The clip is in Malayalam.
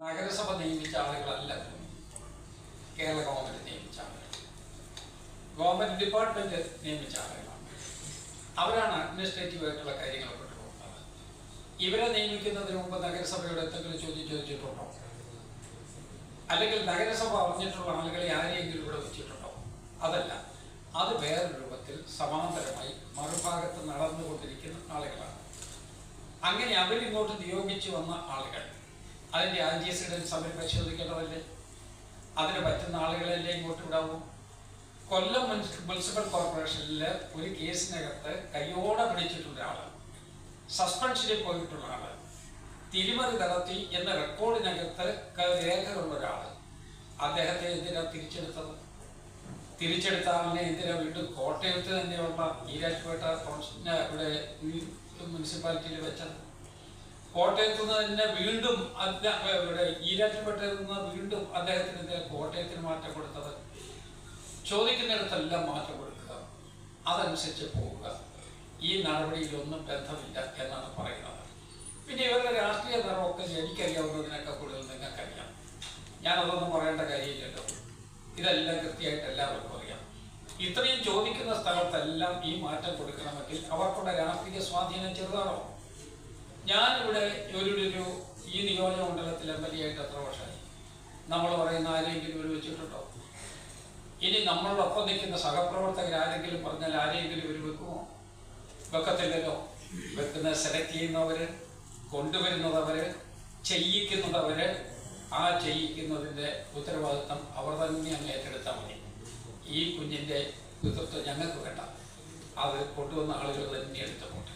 നഗരസഭ നിയമിച്ച ആളുകളല്ല. കേരള ഗവൺമെന്റ് നിയമിച്ച ആളുകൾ. ഗവൺമെന്റ് ഡിപ്പാർട്ട്മെന്റ് നിയമിച്ച ആളുകളാണ്. അവരാണ് അഡ്മിനിസ്ട്രേറ്റീവ് ആയിട്ടുള്ള കാര്യങ്ങൾ കൊണ്ടുപോകുന്നത് ഇവരെ നിയമിക്കുന്നതിന് മുമ്പ് നഗരസഭയുടെ എന്തെങ്കിലും ചോദ്യം ചോദിച്ചിട്ടുണ്ടോ? അല്ലെങ്കിൽ നഗരസഭ അറിഞ്ഞിട്ടുള്ള ആളുകളെ ആരെയെങ്കിലും ഇവിടെ വെച്ചിട്ടുണ്ടോ? അതല്ല. അത് വേറെ രൂപത്തിൽ സമാന്തരമായി മറുഭാഗത്ത് നടന്നുകൊണ്ടിരിക്കുന്ന ആളുകളാണ്. അങ്ങനെ അവരിങ്ങോട്ട് നിയോഗിച്ചു വന്ന ആളുകൾ അതിന്റെ ആന്റിസിഡൻസ് അവർ പരിശോധിക്കേണ്ടതല്ലേ അതിന് പറ്റുന്ന ആളുകളല്ലേ ഇങ്ങോട്ട് വിടാവൂ. കൊല്ലം മുനിസിപ്പൽ കോർപ്പറേഷനിലെ ഒരു കേസിനകത്ത് കയ്യോടെ പിടിച്ചിട്ടുള്ള ആൾ. സസ്പെൻഷനിൽ പോയിട്ടുള്ള ആൾ. തിരിമറി നടത്തി എന്ന റെക്കോർഡിനകത്ത് രേഖകളുള്ള ഒരാൾ. അദ്ദേഹത്തെ എന്തിനാ തിരിച്ചെടുത്തത്? തിരിച്ചെടുത്ത ആളിനെ എന്തിനാ വീണ്ടും കോട്ടയത്ത് തന്നെയുള്ള ഈരാറ്റുപേട്ട ഇവിടെ മുനിസിപ്പാലിറ്റിയിൽ വെച്ചത്? കോട്ടയത്ത് നിന്ന് തന്നെ വീണ്ടും ഈരാറ്റുപേട്ടയിൽ നിന്ന് വീണ്ടും അദ്ദേഹത്തിന് കോട്ടയത്തിന് മാറ്റം കൊടുത്തത്. ചോദിക്കുന്നിടത്തെല്ലാം മാറ്റം കൊടുക്കുക. അതനുസരിച്ച് പോവുക. ഈ നടപടിയിലൊന്നും ബന്ധമില്ല എന്നാണ് പറയുന്നത്. പിന്നെ ഇവരുടെ രാഷ്ട്രീയ നിറമൊക്കെ എനിക്കറിയാവുന്നതിനൊക്കെ കൂടുതൽ നിങ്ങൾക്കറിയാം. ഞാനതൊന്നും പറയേണ്ട കാര്യമില്ലല്ലോ. ഇതെല്ലാം കൃത്യമായിട്ട് എല്ലാവർക്കും അറിയാം. ഇത്രയും ചോദിക്കുന്ന സ്ഥലത്തെല്ലാം ഈ മാറ്റം കൊടുക്കണമെങ്കിൽ അവർക്കുള്ള രാഷ്ട്രീയ സ്വാധീനം ചെറുതാണോ? ഞാനിവിടെ ഒരു ഒരു ഈ നിയോജക മണ്ഡലത്തിൽ എം എൽ എ ആയിട്ട് എത്ര വർഷമായി? നമ്മൾ പറയുന്ന ആരെങ്കിലും ഒരു വെച്ചിട്ടുണ്ടോ? ഇനി നമ്മളൊപ്പം നിൽക്കുന്ന സഹപ്രവർത്തകർ ആരെങ്കിലും പറഞ്ഞാൽ ആരെങ്കിലും ഒരു വെക്കുമോ? വെക്കത്തില്ലല്ലോ. വെക്കുന്ന സെലക്ട് ചെയ്യുന്നവര് കൊണ്ടുവരുന്നതവര് ചെയ്യിക്കുന്നതവര് ആ ചെയ്യിക്കുന്നതിന്റെ ഉത്തരവാദിത്തം അവർ തന്നെ അങ്ങ് ഏറ്റെടുത്താൽ മതി. ഈ കുഞ്ഞിന്റെ നേതൃത്വം ഞങ്ങൾക്ക് വേണ്ട. അത് കൊണ്ടുവന്ന ആളുകൾ തന്നെ എടുത്തുകൊണ്ട്